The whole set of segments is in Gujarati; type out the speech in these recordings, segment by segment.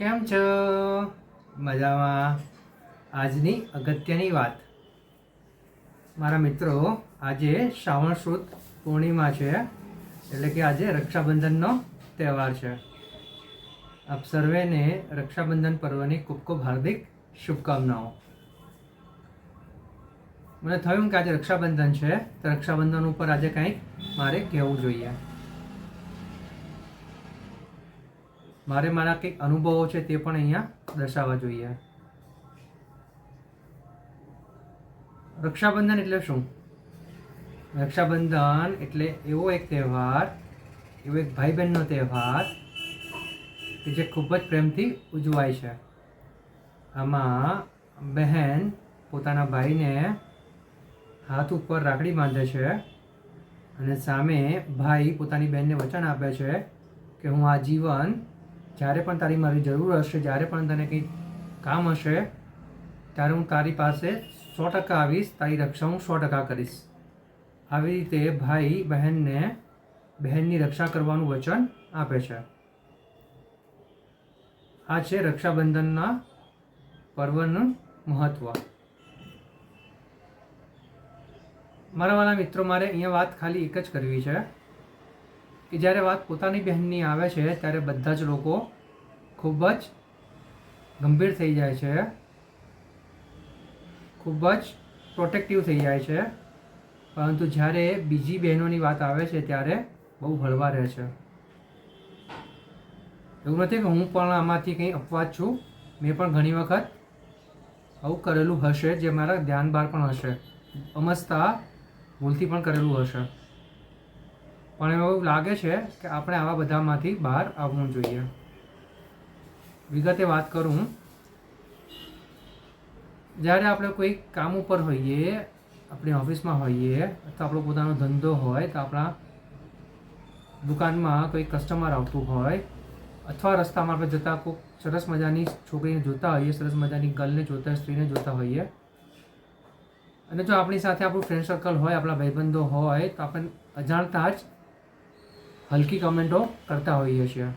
કેમ છો? મજામાં. આજની અગત્યની વાત. મારા મિત્રો, આજે શ્રાવણ સુદ પૂર્ણિમા છે, એટલે કે આજે રક્ષાબંધનનો તહેવાર છે. આપ સર્વેને રક્ષાબંધન પર્વની ખૂબ ખૂબ હાર્દિક શુભકામનાઓ. મને થયું કે આજે રક્ષાબંધન છે, તો રક્ષાબંધન ઉપર આજે કંઈક મારે કહેવું જોઈએ. મારે મારા કંઈક અનુભવો છે તે પણ અહીંયા દર્શાવવા જોઈએ. રક્ષાબંધન એટલે શું? રક્ષાબંધન એટલે એવો એક તહેવાર, એવો એક ભાઈ બહેનનો તહેવાર કે જે ખૂબ જ પ્રેમથી ઉજવાય છે. આમાં બહેન પોતાના ભાઈને હાથ ઉપર રાખડી બાંધે છે અને સામે ભાઈ પોતાની બહેનને વચન આપે છે કે હું આ જીવન જ્યારે પણ તારી મારી જરૂર હશે, જ્યારે પણ તને કંઈ કામ હશે, ત્યારે હું તારી પાસે સો ટકા આવીશ, તારી રક્ષા હું સો ટકા કરીશ. આવી રીતે ભાઈ બહેનને, બહેનની રક્ષા કરવાનું વચન આપે છે. આ છે રક્ષાબંધનના પર્વનું મહત્વ. મારા વાલા મિત્રો, મારે અહીંયા વાત ખાલી એક જ કરવી છે. કે જ્યારે વાત પોતાની બહેનની આવે છે, ત્યારે બધા જ લોકો ખૂબ જ ગંભીર થઈ જાય છે. ખૂબ જ પ્રોટેક્ટિવ થઈ જાય છે. પરંતુ જ્યારે બીજી બહેનોની વાત આવે છે, ત્યારે બહુ હળવા રહે છે. એવું નથી કે હું પણ આમાંથી કંઈ અપવાદ છું. મેં પણ ઘણી વખત આવું કરેલું હશે, જે મારા ધ્યાન બહાર પણ હશે. અમસ્તા ભૂલથી પણ કરેલું હશે. પણ એવું લાગે છે કે આપણે આવા બધામાંથી બહાર આવવું જોઈએ. વિગતે વાત કરું જ્યારે આપણે કોઈ કામ ઉપર હોઈએ, આપણી ઓફિસમાં હોઈએ, અથવા આપણો પોતાનો ધંધો હોય, તો આપણા દુકાનમાં કોઈ કસ્ટમર આવતું હોય, અથવા રસ્તામાં આપણે જતાં કોઈ સરસ મજાની છોકરીને જોતા હોઈએ, સરસ મજાની ગર્લને જોતા, સ્ત્રીને જોતા હોઈએ, અને જો આપણી સાથે આપણું ફ્રેન્ડ સર્કલ હોય, આપણા ભાઈબંધો હોય, તો આપણે અજાણતા જ હલકી કમેન્ટો કરતા હોઈએ છીએ.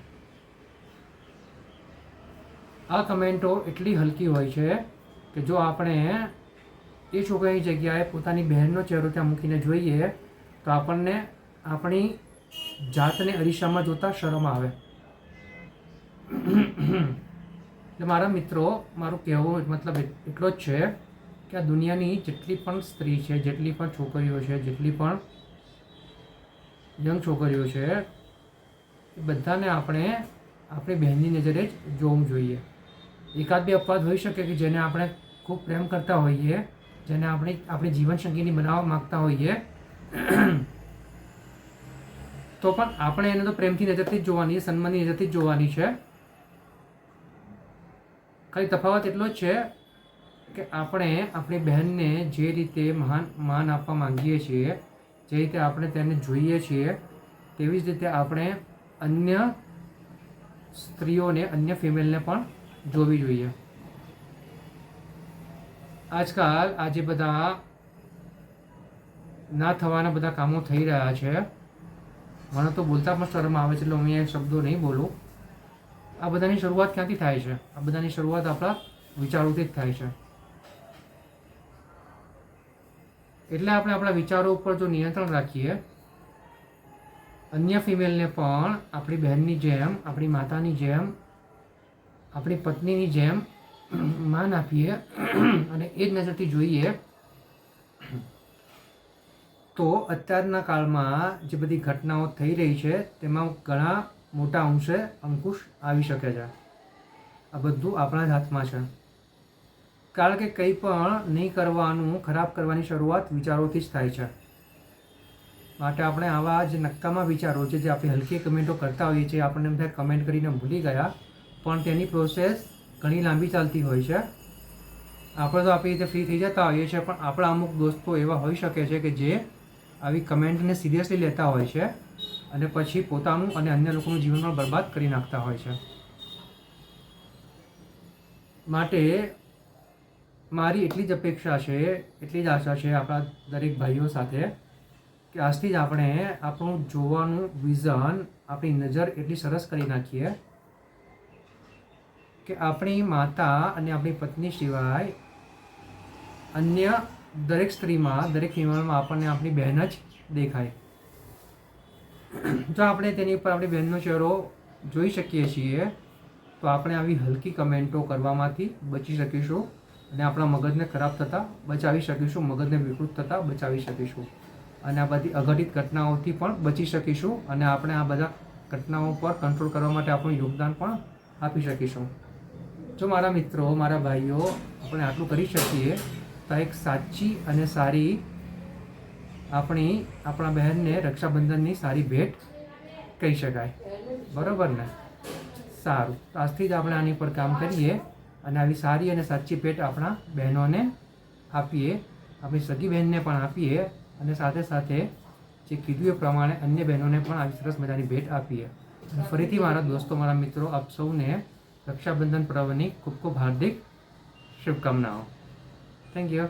આ કમેન્ટો એટલી હલકી હોય છે કે જો આપણે એ છોકરાની જગ્યાએ પોતાની બહેનનો ચહેરો ત્યાં મૂકીને જોઈએ, તો આપણને આપણી જાતને અરીસામાં જોતા શરમ આવે. એટલે મારા મિત્રો, મારું કહેવું મતલબ એટલો જ છે કે આ દુનિયાની જેટલી પણ સ્ત્રી છે, જેટલી પણ છોકરીઓ છે, જેટલી પણ યંગ છોકરીઓ છે, એ બધાને આપણે, આપણી બહેનની નજરે જ જોવું જોઈએ. એકાદ બે અપવાદ હોઈ શકે કે જેને આપણે ખૂબ પ્રેમ કરતા હોઈએ, જેને આપણી આપણી જીવનસંગીની બનાવવા માગતા હોઈએ, તો પણ આપણે એને તો પ્રેમથી નજરથી જ જોવાની, સન્માનની નજરથી જ જોવાની છે. ખાલી તફાવત એટલો જ છે કે આપણે આપણી બહેનને જે રીતે મહાન માન આપવા માંગીએ છીએ જે રીતે આપણે તેને જોઈએ છીએ, તેવી જ રીતે આપણે અન્ય સ્ત્રીઓને, અન્ય ફિમેલને પણ જોવી જોઈએ. આજકાલ આજે બધા ના થવાના બધા કામો થઈ રહ્યા છે, મને તો બોલતા પણ શરમ આવે છે, એટલે હું અહીંયા શબ્દો નહીં બોલું. આ બધાની શરૂઆત ક્યાંથી થાય છે? આ બધાની શરૂઆત આપણા વિચારોથી જ થાય છે. એટલે આપણે આપણા વિચારો ઉપર જો નિયંત્રણ રાખીએ, અન્ય ફિમેલને પણ આપણી બહેનની જેમ, આપણી માતાની જેમ, આપણી પત્નીની જેમ માન આપીએ અને એ જ નજરથી જોઈએ, તો અત્યારના કાળમાં જે બધી ઘટનાઓ થઈ રહી છે, તેમાં ઘણા મોટા અંશે અંકુશ આવી શકે છે. આ બધું આપણા જ હાથમાં છે. કારણ કે કંઈ પણ નહીં કરવાનું, ખરાબ કરવાની શરૂઆત વિચારોથી જ થાય છે. માટે આપણે આવા જ નક્કામાં વિચારો છે, જે આપણે હલકી કમેન્ટો કરતા હોઈએ છીએ, આપણને એમ થાય કમેન્ટ કરીને ભૂલી ગયા, પણ તેની પ્રોસેસ ઘણી લાંબી ચાલતી હોય છે. આપણે તો આપણી રીતે ફ્રી થઈ જતા હોઈએ છીએ, પણ આપણા અમુક દોસ્તો એવા હોઈ શકે છે કે જે આવી કમેન્ટને સિરિયસલી લેતા હોય છે અને પછી પોતાનું અને અન્ય લોકોનું જીવન પણ બરબાદ કરી નાખતા હોય છે. માટે મારી એટલી જ અપેક્ષા છે, એટલી જ આશા છે આપણા દરેક ભાઈઓ સાથે કે આજથી જ આપણે આપણું જોવાનું વિઝન, આપણી નજર એટલી સરસ કરી નાખીએ કે આપણી માતા અને આપણી પત્ની સિવાય અન્ય દરેક સ્ત્રીમાં, દરેક ફિમેલમાં આપણને આપણી બહેન જ દેખાય. જો આપણે તેની ઉપર આપણી બહેનનો ચહેરો જોઈ શકીએ છીએ, તો આપણે આવી હલકી કમેન્ટો કરવામાંથી બચી શકીશું. અને આપણા મગજને ખરાબ થતાં બચાવી શકીશું, મગજને વિકૃત થતાં બચાવી શકીશું. અને આ બધી અઘટિત ઘટનાઓથી પણ બચી શકીશું અને આપણે આ બધા ઘટનાઓ પર કંટ્રોલ કરવા માટે આપણું યોગદાન પણ આપી શકીશું. જો મારા મિત્રો, મારા ભાઈઓ, આપણે આટલું કરી શકીએ, તો એક સાચી અને સારી આપણી, આપણા બહેનને રક્ષાબંધનની સારી ભેટ કહી શકાય. બરાબર ને? સારું. આજથી જ આપણે આની પર કામ કરીએ. અને આવી સારી અને સાચી ભેટ આપણા બહેનોને આપીએ, આપણી સગી બહેનને પણ આપીએ અને સાથે સાથે જે કીધું એ પ્રમાણે અન્ય બહેનોને પણ આવી સરસ મજાની ભેટ આપીએ. ફરીથી મારા દોસ્તો, મારા મિત્રો, આપ સૌને રક્ષાબંધન પર્વની ખૂબ ખૂબ હાર્દિક શુભકામનાઓ. Thank you